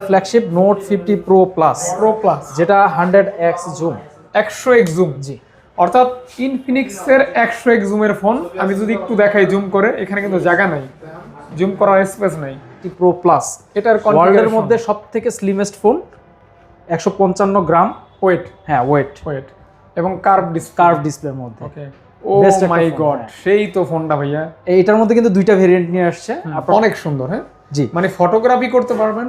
Flagship note fifty pro plus pro plus যেটা hundred x zoom একশো x zoom জি। অর্থাৎ ইনফিনিক্সের একশো এক্স জুমের ফোন আমি যদি একটু দেখাই জুম করে এখানে কিন্তু জায়গা নাই। জুম করার স্পেস নাই। প্রো প্লাস এটার ওয়ার্ল্ডের মধ্যে সব থেকে স্লিমেস্ট ফোন একশো পঞ্চান্ন গ্রাম ওয়েট হ্যাঁ ওয়েট ওয়েট এবং কার্ভ ডিসকার্ভ কার্ভ ডিসপ্লের মধ্যে। Okay oh my god. সেই তো ফোনটা ভাইয়া। এইটার মধ্যে কিন্তু দুইটা ভেরিয়েন্ট নিয়ে আসছে। অনেক সুন্দর হ্যাঁ? জি। মানে ফটোগ্রাফি করতে পারবেন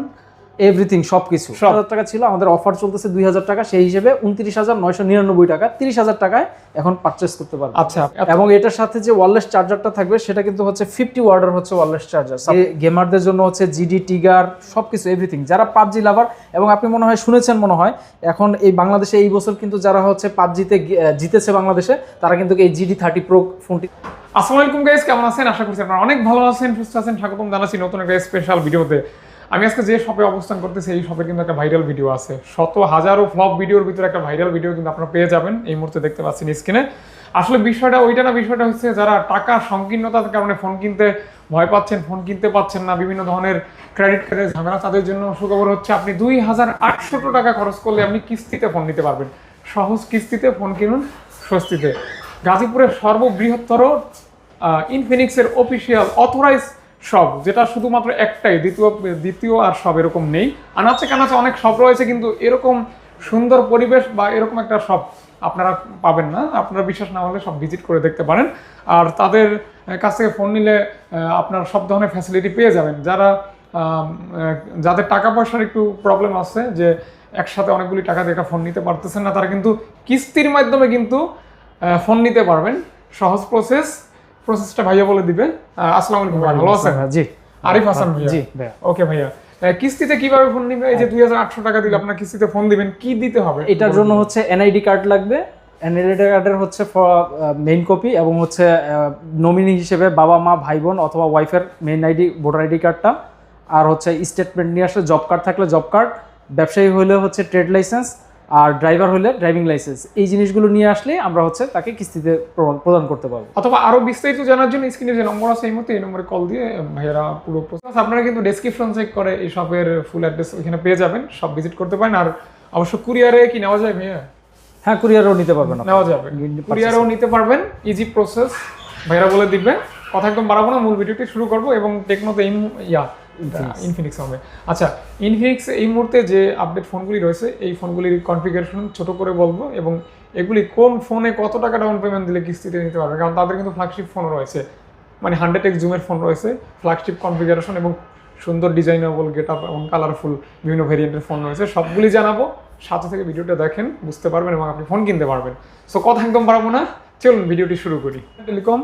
এভরিথিং সবকিছু। সব। হাজার টাকা ছিল আমাদের অফার চলতেছে দুই হাজার টাকা সেই হিসেবে উনত্রিশ হাজার নয়শো নিরানব্বই টাকা তিরিশ হাজার টাকায় এখন পারচেস করতে পারবেন আচ্ছা এবং এটার সাথে যে ওয়ারলেস চার্জারটা থাকবে সেটা কিন্তু হচ্ছে ফিফটি ওয়ার্ডের হচ্ছে ওয়ারলেস চার্জার গেমারদের জন্য হচ্ছে জিডি টিগার সবকিছু এভরিথিং যারা পাবজি লাভার এবং আপনি মনে হয় শুনেছেন মনে হয় এখন এই বাংলাদেশে এই বছর কিন্তু যারা হচ্ছে পাবজিতে জিতেছে বাংলাদেশে তারা কিন্তু এই জিডি থার্টি প্রো ফোনটি আসসালামু আলাইকুম গাইস কেমন আছেন? আশা করছি আপনারা অনেক ভালো আছেন সুস্থ আছেন। স্বাগতম জানাচ্ছি নতুন একটা স্পেশাল ভিডিওতে আমি আজকে যে শপে অবস্থান করতেছি, এই শপের কিন্তু একটা ভাইরাল ভিডিও আছে। শত হাজারো ফ্লপ ভিডিওর ভিতরে একটা ভাইরাল ভিডিও কিন্তু আপনারা পেয়ে যাবেন, এই মুহূর্তে দেখতে পাচ্ছেন স্ক্রিনে আসলে বিষয়টা, ওইটা না, বিষয়টা হচ্ছে যারা টাকা সংকীর্ণতার কারণে ফোন কিনতে ভয় পাচ্ছেন ফোন কিনতে পাচ্ছেন না, বিভিন্ন ধরনের ক্রেডিট কার্ডের ঝামেলা, তাদের জন্য সুখবর হচ্ছে আপনি দুই হাজার আটশো টাকা খরচ করলে আপনি কিস্তিতে ফোন নিতে পারবেন। সহজ কিস্তিতে ফোন কিনুন স্বস্তিতে। গাজীপুরের সর্ববৃহত্তর ইনফিনিক্সের অফিসিয়াল অথরাইজ শপ যেটা শুধুমাত্র একটাই, দ্বিতীয় দ্বিতীয় আর সব এরকম নেই। আনাচে কানাচে অনেক সব রয়েছে, কিন্তু এরকম সুন্দর পরিবেশ বা এরকম একটা সব আপনারা পাবেন না। আপনারা বিশ্বাস না হলে সব ভিজিট করে দেখতে পারেন। আর তাদের কাছ থেকে ফোন নিলে আপনার সব ধরনের ফ্যাসিলিটি পেয়ে যাবেন। যারা যাদের টাকা পয়সার একটু প্রবলেম আছে, যে একসাথে অনেকগুলি টাকা দিয়ে ফোন নিতে পারতেছেন না, তারা কিন্তু কিস্তির মাধ্যমে কিন্তু ফোন নিতে পারবেন। সহজ প্রসেস প্রসেসটা ভাইয়া বলে দিবে। আসসালামু আলাইকুম ভালো আছেন? জি। আরিফ হাসান ভাইয়া। জি। ওকে ভাইয়া। কিস্তিতে কীভাবে ফোন নিবে? এই যে দুই হাজার আটশো টাকা দিলে আপনার কিস্তিতে ফোন দিবেন কি দিতে হবে? এটার জন্য হচ্ছে এনআইডি কার্ড লাগবে। এনআইডি কার্ডের হচ্ছে মেইন কপি এবং হচ্ছে নমিনি হিসেবে বাবা মা ভাই বোন অথবা ওয়াইফের মেইন আইডি ভোটার আইডি কার্ডটা আর হচ্ছে স্টেটমেন্ট নিয়ে আসলে জব কার্ড থাকলে জব কার্ড ব্যবসায়ী হলে হচ্ছে ট্রেড লাইসেন্স আর ড্রাইভার হলে ড্রাইভিং লাইসেন্স এই জিনিসগুলো নিয়ে আসলে আমরা হচ্ছে তাকে কিস্তিতে প্রদান- করতে পারব। অথবা আরও বিস্তারিত জানার জন্য স্ক্রিনে যে নম্বর আছে এই মুহূর্তে এই নম্বরে কল দিয়ে ভাইয়েরা পুরো প্রসেস আপনারা কিন্তু ডেসক্রিপশন চেক করে এই শপের ফুল অ্যাড্রেস ওইখানে পেয়ে যাবেন সব ভিজিট করতে পারেন। আর অবশ্য কুরিয়ারে কি নেওয়া যায় ভাইয়া? হ্যাঁ কুরিয়ারও নিতে পারবেন। নেওয়া যাবে। কুরিয়ারেও নিতে পারবেন। ইজি প্রসেস ভাইরা বলে দিবে। কথা একদম বাড়াবো না মূল ভিডিওটি শুরু করব এবং টেকনোতে ইয়া। ইনফিনিক্স হবে আচ্ছা ইনফিনিক্স এই মুহূর্তে যে আপডেট ফোনগুলি রয়েছে এই ফোনগুলির কনফিগারেশন ছোট করে বলব এবং এগুলি কোন ফোনে কত টাকা ডাউন পেমেন্ট দিলে কিস্তিতে নিতে পারবে? কারণ তাদের কিন্তু ফ্ল্যাগশিপ ফোন রয়েছে। মানে হান্ড্রেড এক্স জুমের ফোন রয়েছে ফ্ল্যাগশিপ কনফিগারেশন এবং সুন্দর ডিজাইনেবল গেট আপ এবং কালারফুল বিভিন্ন ভেরিয়েন্টের ফোন রয়েছে। সবগুলি জানাব সাথে থেকে ভিডিওটা দেখেন বুঝতে পারবেন এবং আপনি ফোন কিনতে পারবেন। সো কথা একদম পারব না চলুন ভিডিওটি শুরু করি। টেলিকম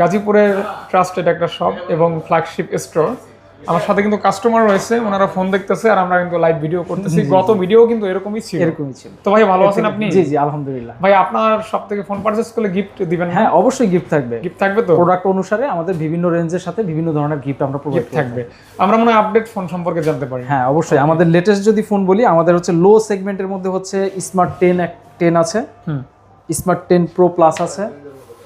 গাজীপুরের ট্রাস্টেড একটা শপ এবং ফ্ল্যাগশিপ স্টোর আমার সাথে কিন্তু কাস্টমার রয়েছে ওনারা ফোন দেখতেছে আর আমরা কিন্তু লাইভ ভিডিও করতেছি। গত ভিডিও কিন্তু এরকমই ছিল। এরকমই ছিল। তো ভাই ভালো আছেন আপনি? জি জি আলহামদুলিল্লাহ। ভাই আপনার সব থেকে ফোন পারচেস করলে গিফট দিবেন হ্যাঁ অবশ্যই গিফট থাকবে। গিফট থাকবে তো? প্রোডাক্ট অনুসারে আমাদের বিভিন্ন রেঞ্জের সাথে বিভিন্ন ধরনের গিফট আমরা প্রোভাইড থাকবে। আমরা মনে আপডেট ফোন সম্পর্কে জানতে পারি। হ্যাঁ অবশ্যই। আমাদের লেটেস্ট যদি ফোন বলি আমাদের হচ্ছে লো সেগমেন্টের মধ্যে হচ্ছে স্মার্ট টেন টেন আছে। হুম। স্মার্ট টেন প্রো প্লাস আছে।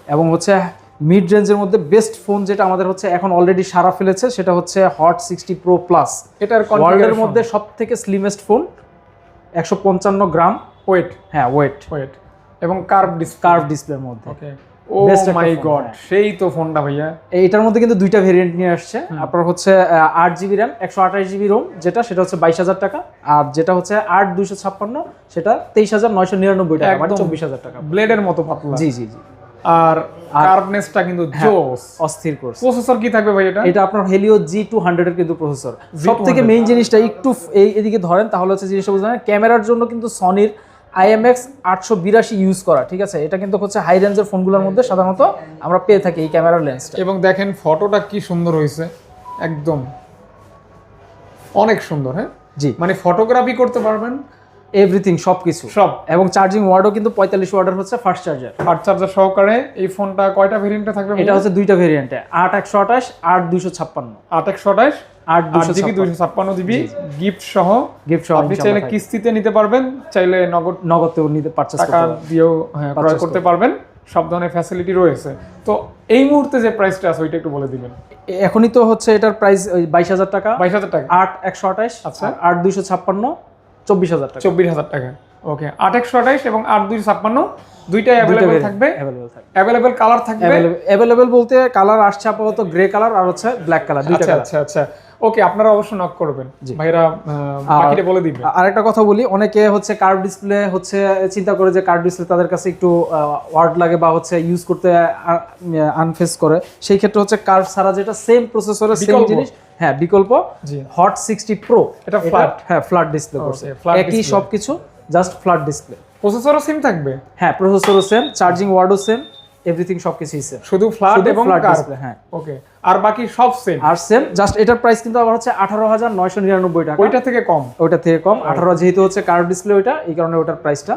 এবং হচ্ছে মিড রেঞ্জের মধ্যে বেস্ট ফোন যেটা আমাদের হচ্ছে এখন অলরেডি সারা ফেলেছে সেটা হচ্ছে হট সিক্সটি প্রো প্লাস এটার ওয়ার্ল্ডের মধ্যে সব থেকে স্লিমেস্ট ফোন একশো পঞ্চান্ন গ্রাম। ওয়েট হ্যাট ওয়েট ওয়েট এবং কার্ভ কার্ভ ডিসপ্লের মধ্যে। ওকে ও মাই গড হ্যাঁ। সেই তো ফোনটা ভাইয়া। এইটার মধ্যে কিন্তু দুইটা ভেরিয়েন্ট নিয়ে আসছে। আপনার হচ্ছে আট জিবি র্যাম একশো আঠাশ জিবি রোম যেটা সেটা হচ্ছে বাইশ হাজার টাকা। আর যেটা হচ্ছে আট দুইশো ছাপ্পান্ন সেটা তেইশ হাজার নয়শো নিরানব্বই টাকা মানে চব্বিশ হাজার টাকা। ব্লেডের মতো পাতলা। জি জি জি। আর কার্ভনেসটা কিন্তু জোস। অস্থির করছে। প্রসেসর কি থাকবে ভাই এটা? এটা আপনার হেলিও জি টু হান্ড্রেড এর কিন্তু প্রসেসর সব থেকে মেইন জিনিসটা একটু এই এদিকে ধরেন তাহলে হচ্ছে জিনিসটা বুঝলেন ক্যামেরার জন্য কিন্তু সনির আইএমএক্স আটশো বিরাশি ইউজ করা ঠিক আছে? এটা কিন্তু হচ্ছে হাই রেঞ্জের ফোনগুলোর মধ্যে সাধারণত আমরা পেয়ে থাকি এই ক্যামেরার লেন্সটা এবং দেখেন ফটোটা কি সুন্দর হয়েছে একদম। অনেক সুন্দর হ্যাঁ? জি। মানে ফটোগ্রাফি করতে পারবেন এভরিথিং সবকিছু। সব। এবং চার্জিং ওয়ার্ডও কিন্তু পঁয়তাল্লিশ ওয়ার্ডের হচ্ছে ফাস্ট চার্জার। ফাস্ট চার্জার সহকারে এই ফোনটা কয়টা ভেরিয়েন্টে থাকবে এটা হচ্ছে দুইটা ভেরিয়েন্টে আট একশো আঠাশ আট দুইশো ছাপ্পান্ন। আট একশো আঠাশ আট দুশো জিবি দুইশো ছাপ্পান্ন জিবি গিফট সহ। গিফট সহ আপনি চাইলে কিস্তিতে নিতে পারবেন চাইলে নগদ নগদেও নিতে পারচেস টাকা দিয়েও হ্যাঁ, ক্রয় করতে পারবেন। সব ধরনের ফ্যাসিলিটি রয়েছে। তো এই মুহূর্তে যে প্রাইসটা আছে ওইটা একটু বলে দিবেন। এখনই তো হচ্ছে এটার প্রাইস ওই বাইশ হাজার টাকা। বাইশ হাজার টাকা। আট একশো আঠাশ আচ্ছা। আট দুইশো ছাপ্পান্ন চব্বিশ হাজার টাকা। চব্বিশ হাজার টাকা। ওকে আট একশো আঠাইশ এবং আট দুইশো ছাপ্পান্ন দুইটাই অ্যাভেলেবেল থাকবে। অ্যাভেলেবেল কালার থাকবে। অ্যাভেলেবেল বলতে কালার আসছে আপাতত গ্রে কালার আর হচ্ছে ব্ল্যাক কালার দুইটা আচ্ছা আচ্ছা আচ্ছা। ওকে আপনারা অবশ্যই নক করবেন। ভাইরা বাকিটা বলে দিবেন। আরেকটা কথা বলি অনেকে হচ্ছে কার্ভ ডিসপ্লে হচ্ছে চিন্তা করে যে কার্ভ ডিসপ্লে তাদের কাছে একটু ওয়ার্ড লাগে বা হচ্ছে ইউজ করতে আনফেস করে। সেই ক্ষেত্রে হচ্ছে কার্ভ ছাড়া যেটা সেম প্রসেসরের সেম জিনিস হ্যাঁ বিকল্প। হট সিক্সটি প্রো এটা ফ্ল্যাট হ্যাঁ ফ্ল্যাট ডিসপ্লে করছে। একই। সবকিছু। Just flat display. প্রসেসরও সিম থাকবে? হ্যাঁ প্রসেসরও সেম চার্জিং ওয়ার্ডও সেম এভরিথিং সবকিছুই সেম শুধু ফ্ল্যাট এবং ফ্ল্যাট ডিসপ্লে হ্যাঁ। ওকে আর বাকি সব সেম আর সেম জাস্ট এটার প্রাইস কিন্তু আবার হচ্ছে আঠারো হাজার নয়শো নিরানব্বই টাকা। ওইটা থেকে কম? ওইটা থেকে কম। আঠারো যেহেতু হচ্ছে কার্ভ ডিসপ্লে ওইটা এই কারণে ওটার প্রাইসটা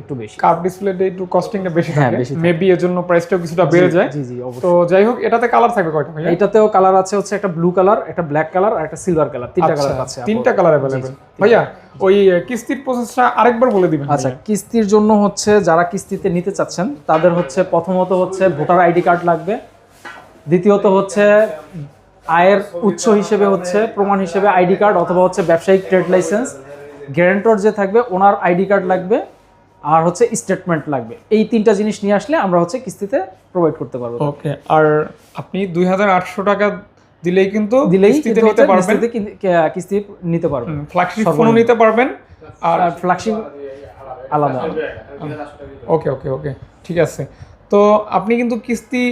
একটু বেশি। কার্ভ ডিসপ্লেতে একটু কস্টিংটা বেশি হ্যাঁ, থাকে। বেশি মেবি এর জন্য প্রাইসটাও কিছুটা বেড়ে যায়। জি জি তো যাই হোক এটাতে কালার থাকবে কয়টা ভাইয়া? এটাতেও কালার আছে হচ্ছে একটা ব্লু কালার একটা ব্ল্যাক কালার আর একটা সিলভার কালার তিনটা কালার আচ্ছা, আছে। তিনটা কালার অ্যাভেলেবেল ভাইয়া ওই কিস্তির প্রসেসটা আরেকবার বলে দিবেন আচ্ছা কিস্তির জন্য হচ্ছে যারা কিস্তিতে নিতে চাচ্ছেন তাদের হচ্ছে প্রথমত হচ্ছে ভোটার আইডি কার্ড লাগবে। দ্বিতীয়ত হচ্ছে আয়ের উৎস হিসেবে হচ্ছে প্রমাণ হিসেবে আইডি কার্ড অথবা হচ্ছে ব্যবসায়িক ট্রেড লাইসেন্স। গ্যারেন্টর যে থাকবে ওনার আইডি কার্ড লাগবে আর হচ্ছে স্টেটমেন্ট লাগবে। এই তিনটা জিনিস নিয়ে আসলে আমরা হচ্ছে কিস্তিতে প্রোভাইড করতে পারব। ওকে আর আপনি দুই হাজার আটশো টাকা দিলেই কিন্তু দিলেই কিস্তিতে নিতে পারবেন। কিস্তি নিতে পারবেন। ফ্ল্যাগশিপ ফোনও নিতে পারবেন। আর আর ফ্ল্যাগশিপ আলাদা। ওকে ওকে ওকে ঠিক আছে। তো আপনি কিন্তু কিস্তি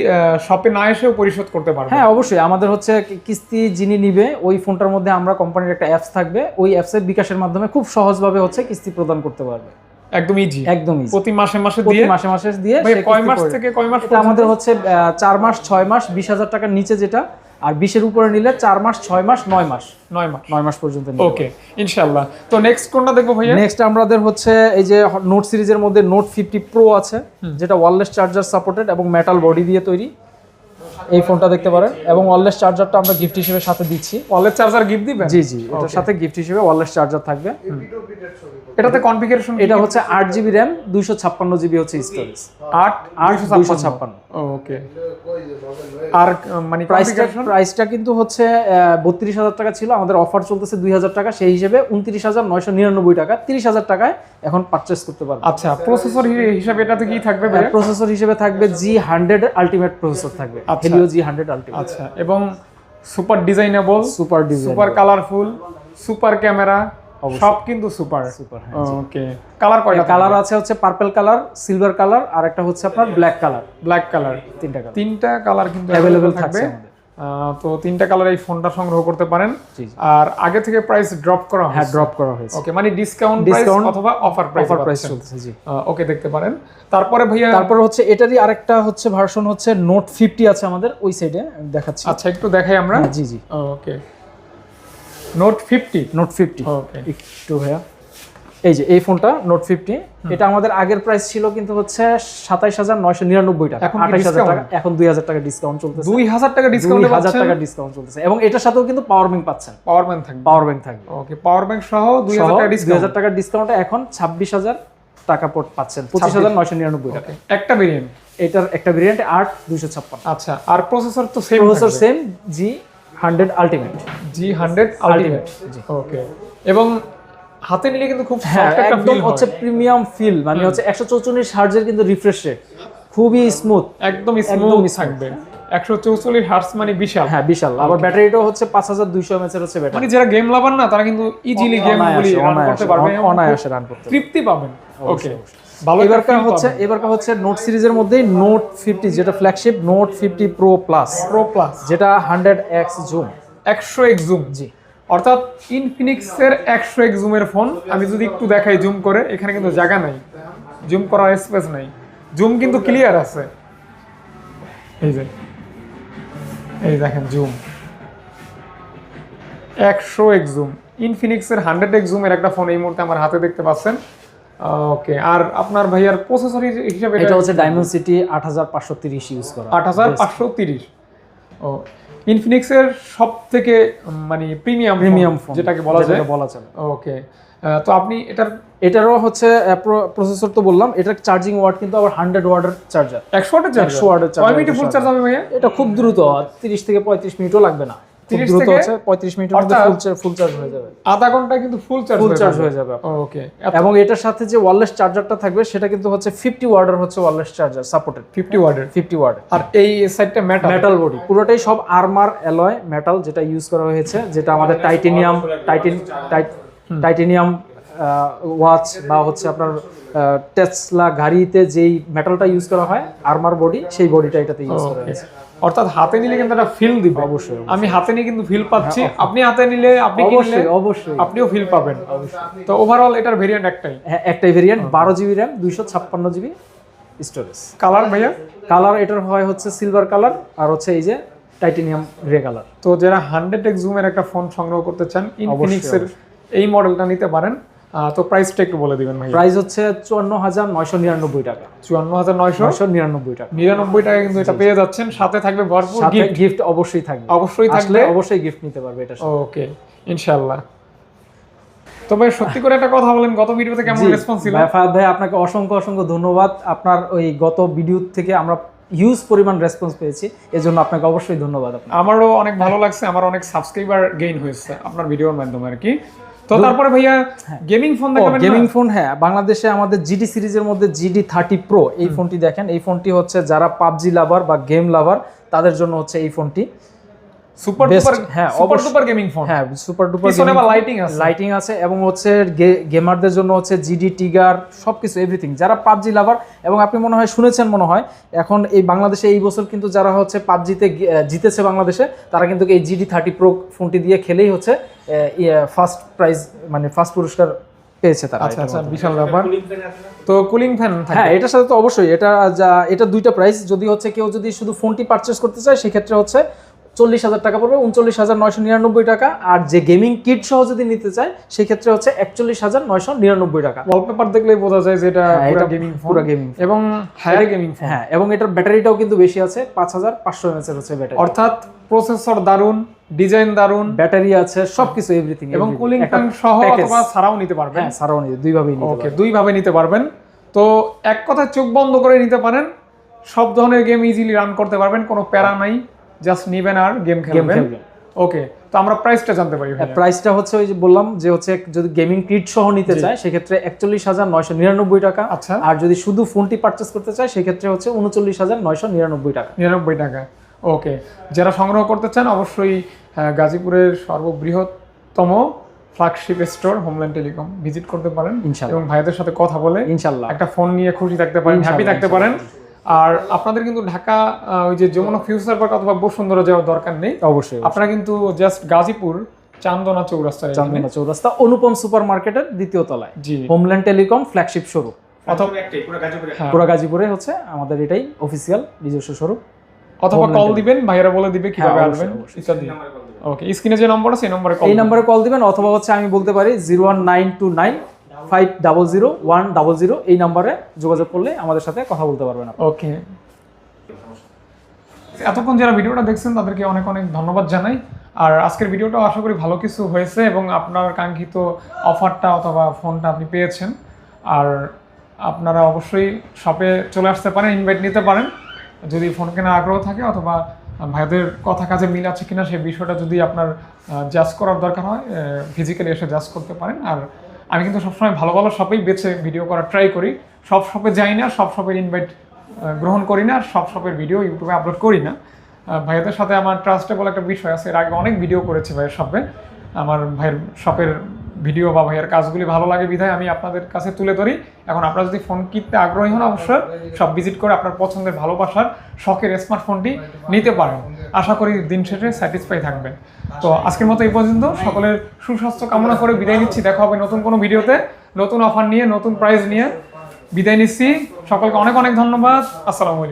শপে না এসেও পরিশোধ করতে পারবেন। হ্যাঁ অবশ্যই। আমাদের হচ্ছে কিস্তি যিনি নিবে ওই ফোনটার মধ্যে আমরা কোম্পানির একটা অ্যাপস থাকবে। ওই অ্যাপসের বিকাশের মাধ্যমে খুব সহজভাবে হচ্ছে কিস্তি প্রদান করতে পারবে। একদম ইজি একদম ইজি প্রতি মাসে মাসে দিয়ে? মাসে মাসে দিয়ে কয় মাস থেকে কয় মাস আমাদের হচ্ছে চার মাস ছয় মাস বিশ হাজার টাকার নিচে যেটা আর বিশের উপরে নিলে চার মাস ছয় মাস নয় মাস নয় মাস নয় মাস পর্যন্ত ওকে ইনশাল্লাহ তো নেক্সট কোনটা দেখব ভাইয়া? নেক্সট আমাদের হচ্ছে এই যে নোট সিরিজের মধ্যে নোট ফিফটি প্রো আছে যেটা ওয়ারলেস চার্জার সাপোর্টেড এবং মেটাল বডি দিয়ে তৈরি। এই ফোনটা দেখতে পারেন এবং ওয়ারলেস চার্জারটা আমরা গিফট হিসেবে সাথে দিচ্ছি। ওয়ালেট চার্জার গিফট দিবেন? জি জি এটার সাথে গিফট হিসেবে ওয়ারলেস চার্জার থাকবে। এটাতে কনফিগারেশন এটা হচ্ছে আট জিবি র্যাম দুইশো ছাপ্পান্ন জিবি হচ্ছে স্টোরেজ আট আট দুইশো ছাপ্পান্ন। ওকে আর মানে প্রাইসটা প্রাইসটা কিন্তু হচ্ছে বত্রিশ হাজার টাকা ছিল। আমাদের অফার চলতেছে দুই হাজার টাকা। সেই হিসেবে উনত্রিশ হাজার নয়শো নিরানব্বই টাকা। তিরিশ হাজার টাকায় এখন পারচেস করতে পারবে। আচ্ছা প্রসেসর হিসাবে এটাতে কি থাকবে প্রসেসর হিসেবে থাকবে জি হান্ড্রেড আলটিমেট প্রসেসর থাকবে। হেলিও জি হান্ড্রেড আলটিমেট আচ্ছা এবং super designable super design super colourful super camera সব কিন্তু সুপার সুপার ওকে কালার কয়টা কালার আছে হচ্ছে পার্পল কালার সিলভার কালার আর একটা হচ্ছে আপনার ব্ল্যাক কালার ব্ল্যাক কালার তিনটা কালার তিনটা কালার কিন্তু অ্যাভেলেবেল থাকবে। তো তিনটা কালার এই ফোনটা সংগ্রহ করতে পারেন। আর আগে থেকে প্রাইস ড্রপ করা হ্যাঁ ড্রপ করা হয়েছে। ওকে মানে ডিসকাউন্ট প্রাইস Discount, অথবা অফার প্রাইস অফার প্রাইস চলতেছে জি। ওকে দেখতে পারেন। তারপরে ভাইয়া তারপর হচ্ছে এটারই আরেকটা হচ্ছে ভার্সন হচ্ছে নোট ফিফটি আছে আমাদের ওই সাইডে দেখাচ্ছি। আচ্ছা একটু দেখাই আমরা। হ্যাঁ, জি জি। Okay note fifty note fifty okay একটু ভাইয়া। এই যে এই ফোনটা নোট ফিফটি এটা আমাদের আগের প্রাইস ছিল কিন্তু হচ্ছে সাতাইশ হাজার নয়শো নিরানব্বই টাকা এখন আঠাইশ হাজার টাকা এখন দুই হাজার টাকা ডিসকাউন্ট চলতেছে। দুই হাজার টাকা ডিসকাউন্ট হাজার টাকা ডিসকাউন্ট চলতেছে এবং এটার সাথেও কিন্তু পাওয়ার ব্যাংক পাচ্ছেন। পাওয়ার ব্যাংক থাকবে। পাওয়ার ব্যাংক থাকবে। ওকে পাওয়ার ব্যাংক সহ দুই হাজার টাকা ডিসকাউন্ট টাকার ডিসকাউন্টে এখন ছাব্বিশ হাজার টাকা পাচ্ছেন পঁচিশ হাজার নয়শো নিরানব্বই টাকা। একটা ভেরিয়েন্ট এটার একটা ভেরিয়েন্ট আট দুইশো ছাপ্পান্ন। আচ্ছা আর প্রসেসর তো সেম প্রসেসর সেম জি হান্ড্রেড আলটিমেট জি হান্ড্রেড আলটিমেট ওকে এবং হাতে নিলে কিন্তু খুব হ্যাঁ সফট একটা ফিল হচ্ছে প্রিমিয়াম ফিল মানে হচ্ছে একশো চৌচল্লিশ হার্জের কিন্তু রিফ্রেশ রেট খুবই স্মুথ একদম স্মুথ থাকবে। একশো চৌচল্লিশ হার্টস মানে বিশাল। হ্যাঁ বিশাল। আবার ব্যাটারিটাও হচ্ছে পাঁচ হাজার দুইশো এমএচ এর হচ্ছে ব্যাটারি মানে যারা গেম লাভার না তারা কিন্তু ইজিলি গেমগুলি রান করতে পারবে অনায়াসে রান করতে তৃপ্তি পাবেন। ওকে ভালো এবারকার হচ্ছে এবারকার হচ্ছে নোট সিরিজের মধ্যেই নোট ফিফটি যেটা flagship note fifty pro plus pro plus যেটা হান্ড্রেড এক্স জুম একশো এক জুম জি। অর্থাৎ ইনফিনিক্সের একশো এক জুমের ফোন আমি যদি একটু দেখাই জুম করে এখানে কিন্তু জায়গা নাই। জুম করার স্পেস নাই। জুম কিন্তু ক্লিয়ার আছে। এই যে এই দেখেন জুম একশো এক জুম ইনফিনিক্সের হান্ড্রেড এক জুমের একটা ফোন এই মুহূর্তে আমার হাতে দেখতে পাচ্ছেন। ওকে আর আপনার ভাইয়ার প্রসেসর হিসাবে এটা হচ্ছে ডায়মন্ড সিটি আট হাজার পাঁচশো তিরিশ ইউজ করা। আট হাজার পাঁচশো তিরিশ। ও ইনফিনিক্সের সব থেকে মানে প্রিমিয়াম প্রিমিয়াম ফোন যেটাকে বলা যায়? বলা চলে ওকে তো আপনি এটার এটারও হচ্ছে প্রসেসর তো বললাম এটার চার্জিং ওয়াট কিন্তু আবার হান্ড্রেড ওয়ার্ডের চার্জার একশো ওয়াটের চার্জ 100 ওয়াটের কয় মিনিটে ফুল চার্জ হবে ভাইয়া? এটা খুব দ্রুত তিরিশ থেকে পঁয়ত্রিশ মিনিটও লাগবে না। খুব দ্রুত হচ্ছে পঁয়ত্রিশ মিনিটের মধ্যে ফুল চার্জ ফুল চার্জ হয়ে যাবে। আধা ঘণ্টা কিন্তু ফুল চার্জ ফুল চার্জ হয়ে যাবে। ওকে এবং এটার সাথে যে ওয়ারলেস চার্জারটা থাকবে সেটা কিন্তু হচ্ছে ফিফটি ওয়ার্ডের হচ্ছে ওয়ারলেস চার্জার সাপোর্টেড ফিফটি ওয়াটের ফিফটি ওয়ার্ড আর এই সাইডটা মেটাল মেটাল বডি পুরোটাই সব আর্মার অ্যালয় মেটাল যেটা ইউজ করা হয়েছে যেটা আমাদের টাইটেনিয়াম টাইটেন টাইটেনিয়াম ওয়াচ বা হচ্ছে আপনার টেসলা গাড়িতে যেই মেটালটা ইউজ করা হয় আর্মার বডি সেই বডিটা এটাতে ইউজ করা হয়েছে। অর্থাৎ হাতে নিলে কিন্তু একটা ফিল দিবে। অবশ্যই আমি হাতে নিয়ে কিন্তু ফিল পাচ্ছি আপনি হাতে নিলে আপনি কিনলে অবশ্যই অবশ্যই। আপনিও ফিল পাবেন। তো ওভারঅল এটার ভেরিয়েন্ট একটাই। হ্যাঁ, একটাই ভেরিয়েন্ট বারো জিবি র্যাম দুইশো ছাপ্পান্ন জিবি স্টোরেজ কালার ভাইয়া? কালার এটার হয় হচ্ছে সিলভার কালার আর হচ্ছে এই যে টাইটেনিয়াম গ্রে কালার তো যারা হান্ড্রেড এক্স জুমের একটা ফোন সংগ্রহ করতে চান ইনফিনিক্সের এই মডেলটা নিতে পারেন। তো প্রাইসটা একটু বলে দিবেন ভাই প্রাইস হচ্ছে চুয়ান্ন হাজার নয়শো নিরানব্বই টাকা। চুয়ান্ন হাজার নয়শো নিরানব্বই টাকা। নিরানব্বই টাকা কিন্তু এটা পেয়ে যাচ্ছেন। সাথে থাকবে ভরপুর গিফট অবশ্যই থাকবে। অবশ্যই থাকবে। অবশ্যই গিফট নিতে পারবে এটা ওকে ইনশাল্লাহ তো ভাই সত্যি করে একটা কথা বলেন গত ভিডিওতে কেমন রেসপন্স ছিল? ফায়াদ ভাই আপনাকে অসংখ্য অসংখ্য ধন্যবাদ। আপনার ওই গত ভিডিও থেকে আমরা হিউজ পরিমাণ রেসপন্স পেয়েছি। এজন্য আপনাকে অবশ্যই ধন্যবাদ আমারও অনেক ভালো লাগছে আমার অনেক সাবস্ক্রাইবার গেইন হয়েছে আপনার ভিডিওর মাধ্যমে আর কি। তো তারপরে ভাইয়া গেমিং ফোন দেখাবেন গেমিং ফোন হ্যাঁ বাংলাদেশে আমাদের জিডি সিরিজের মধ্যে জিডি থার্টি প্রো এই ফোনটি দেখেন। এই ফোনটি হচ্ছে যারা পাবজি লাভার বা গেম লাভার তাদের জন্য হচ্ছে এই ফোনটি। সুপার ডুপার হ্যাঁ, সুপার। ডুপার গেমিং ফোন হ্যাঁ সুপার ডুপার পিছনে আবার লাইটিং আছে। লাইটিং আছে এবং হচ্ছে গেমারদের জন্য হচ্ছে জিডি টিগার সবকিছু এভরিথিং যারা পাবজি লাভার এবং আপনি মনে হয় শুনেছেন মনে হয় এখন এই বাংলাদেশে এই বছর কিন্তু যারা হচ্ছে পাবজিতে জিতেছে বাংলাদেশে তারা কিন্তু এই জিডি থার্টি প্রো ফোনটি দিয়ে খেলেই হচ্ছে ফার্স্ট প্রাইজ মানে ফার্স্ট পুরস্কার পেয়েছে তারা আচ্ছা আচ্ছা বিশাল ব্যাপার। তো কুলিং ফ্যান হ্যাঁ এটার সাথে তো অবশ্যই এটা যা এটা দুইটা প্রাইস যদি হচ্ছে কেউ যদি শুধু ফোনটি পারচেস করতে চায় সেক্ষেত্রে হচ্ছে চল্লিশ হাজার টাকা পড়বে উনচল্লিশ হাজার নয়শো নিরানব্বই টাকা। আর যে গেমিং কিট সহ যদি নিতে চায় সেক্ষেত্রে হচ্ছে একচল্লিশ হাজার নয়শো নিরানব্বই টাকা। ওয়ালপেপার দেখলেই বোঝা যায় যে এটা পুরো গেমিং পুরো গেমিং এবং হায়ার গেমিং হ্যাঁ এবং এটার ব্যাটারিটাও কিন্তু বেশি আছে পাঁচ হাজার পাঁচশো এমএচ এর হচ্ছে ব্যাটারি। অর্থাৎ প্রসেসর দারুণ ডিজাইন দারুণ ব্যাটারি আছে সবকিছু এভরিথিং এবং কুলিং ফ্যান সহ অথবা ছাড়াও নিতে পারবেন। হ্যাঁ সারাও নিতে দুইভাবেই নিতে ওকে দুই ভাবে নিতে পারবেন। তো এক কথায় চোখ বন্ধ করে নিতে পারেন। সব ধরনের গেম ইজিলি রান করতে পারবেন কোনো প্যারা নাই। জাস্ট নিবেন আর গেম খেলবেন? ওকে তো আমরা প্রাইসটা জানতে পারি। প্রাইসটা হচ্ছে ওই যে বললাম যে হচ্ছে যদি গেমিং কিট সহ নিতে চায় সেক্ষেত্রে একচল্লিশ হাজার নয়শো নিরানব্বই টাকা। আচ্ছা। আর যদি শুধু ফোনটি পারচেস করতে চায় সেক্ষেত্রে হচ্ছে উনচল্লিশ হাজার নয়শো নিরানব্বই টাকা। নিরানব্বই টাকা। ওকে যারা সংগ্রহ করতে চান অবশ্যই গাজীপুরের সর্ববৃহত্তম flagship store Homeland Telecom visit করতে পারেন। ইনশাল্লাহ। এবং ভাইদের সাথে কথা বলে ইনশাল্লাহ। একটা ফোন নিয়ে খুশি থাকতে পারেন হ্যাপি থাকতে পারেন। আর আপনাদের কিন্তু ঢাকা ওই যে যমুনা ফিউচার পার্ক অথবা বসুন্ধরা যাওয়ার দরকার নেই। অবশ্যই আপনারা কিন্তু জাস্ট গাজীপুর চান্দনা চৌরাস্তায় চান্দনা চৌরাস্তা অনুপম সুপার মার্কেটের দ্বিতীয় তলায়। জি। হোমল্যান্ড টেলিকম ফ্ল্যাগশিপ শোরুম অথবা হ্যাঁ। পুরো গাজীপুরে হচ্ছে আমাদের এটাই অফিসিয়াল নিজস্ব শোরুম অথবা কল দিবেন ভাইয়েরা বলে দিবে কীভাবে হ্যাঁ, আসবেন ইত্যাদি। ওকে স্ক্রিনে যে নম্বর আছে এই নম্বরে কল এই নম্বরে কল দিবেন অথবা হচ্ছে আমি বলতে পারি zero one nine two nine five double zero one double zero এই নাম্বারে যোগাযোগ করলে আমাদের সাথে কথা বলতে পারবেন ওকে। এতক্ষণ যারা ভিডিওটা দেখছেন, তাদেরকে অনেক অনেক ধন্যবাদ জানাই। আর আজকের ভিডিওটা আশা করি ভালো কিছু হয়েছে এবং আপনার কাঙ্ক্ষিত অফারটা অথবা ফোনটা আপনি পেয়েছেন। আর আপনারা অবশ্যই শপে চলে আসতে পারেন ইনভাইট নিতে পারেন। যদি ফোন কেনার আগ্রহ থাকে অথবা ভাইদের কথা কাজে মিল আছে কিনা সেই বিষয়টা যদি আপনার জাজ করার দরকার হয় ফিজিক্যালি এসে জাজ করতে পারেন। আর আমি কিন্তু সবসময় ভালো ভালো শপেই বেছে ভিডিও করার ট্রাই করি। সব শপে যাই না, সব শপের ইনভাইট গ্রহণ করি না, সব শপের ভিডিও ইউটিউবে আপলোড করি না। ভাইয়াদের সাথে আমার ট্রাস্টেবল একটা বিষয় আছে, এর আগে অনেক ভিডিও করেছি ভাইয়ের শপে আমার ভাইয়ের শপের ভিডিও বা ভাইয়ের কাজগুলি ভালো লাগে বিধায় আমি আপনাদের কাছে তুলে ধরি। এখন আপনারা যদি ফোন কিনতে আগ্রহী হন অবশ্যই সব ভিজিট করে আপনার পছন্দের ভালোবাসার শখের স্মার্টফোনটি নিতে পারেন। আশা করি দিন শেষে স্যাটিসফাই থাকবেন। তো আজকের মতো এই পর্যন্ত। সকলের সুস্বাস্থ্য কামনা করে বিদায় নিচ্ছি। দেখা হবে নতুন কোনো ভিডিওতে। নতুন অফার নিয়ে, নতুন প্রাইজ নিয়ে বিদায় নিচ্ছি। সকলকে অনেক অনেক ধন্যবাদ। আসসালামু আলাইকুম।